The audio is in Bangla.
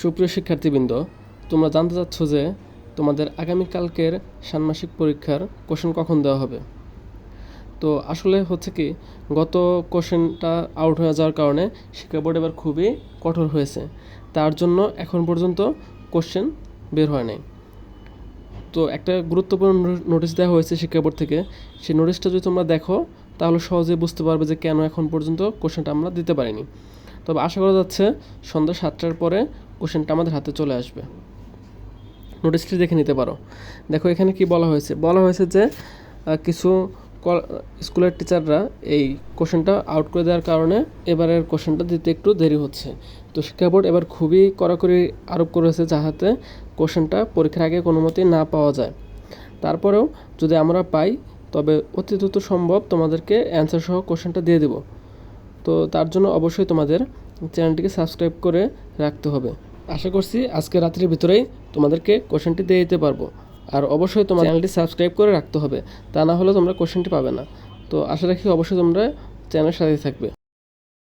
সুপ্রিয় শিক্ষার্থীবৃন্দ, তোমরা জানতে চাচ্ছ যে তোমাদের আগামীকালকের ষান্মাসিক পরীক্ষার কোশ্চেন কখন দেওয়া হবে? তো আসলে হচ্ছে কি, গত কোশ্চেনটা আউট হয়ে যাওয়ার কারণে শিক্ষা বোর্ড এবার খুবই কঠোর হয়েছে। তার জন্য এখন পর্যন্ত কোশ্চেন বের হয় নাই। তো একটা গুরুত্বপূর্ণ নোটিশ দেওয়া হয়েছে শিক্ষা বোর্ড থেকে। সেই নোটিশটা যদি তোমরা দেখো, তাহলে সহজেই বুঝতে পারবে যে কেন এখন পর্যন্ত কোশ্চেনটা আমরা দিতে পারিনি। তবে আশা করা যাচ্ছে সন্ধ্যা সাতটার পরে কোশ্চেনটা আমাদের হাতে চলে আসবে। নোটিশটি দেখে নিতে পারো। দেখো, এখানে কি বলা হয়েছে? বলা হয়েছে যে কিছু স্কুলের টিচাররা এই কোশ্চেনটা আউট করে দেওয়ার কারণে এবারের কোশ্চেনটা দিতে একটু দেরি হচ্ছে। তো শিক্ষা বোর্ড এবার খুবই কড়াকড়ি আরোপ করেছে যাহাতে কোশ্চেনটা পরীক্ষার আগে কোনো মতেই না পাওয়া যায়। তারপরেও যদি আমরা পাই, তবে অতি দ্রুত সম্ভব তোমাদেরকে অ্যান্সার সহ কোশ্চেনটা দিয়ে দেব। তো তার জন্য অবশ্যই তোমাদের চ্যানেলটিকে সাবস্ক্রাইব করে রাখতে হবে। আশা করছি আজকে রাত্রির ভিতরেই তোমাদেরকে কোশ্চেনটি দিয়ে দিতে পারব। আর অবশ্যই তোমার চ্যানেলটি সাবস্ক্রাইব করে রাখতে হবে তা না হলে তোমরা কোশ্চেনটি পাবে না। তো আশা রাখি অবশ্যই তোমরা চ্যানেলের সাথে থাকবে।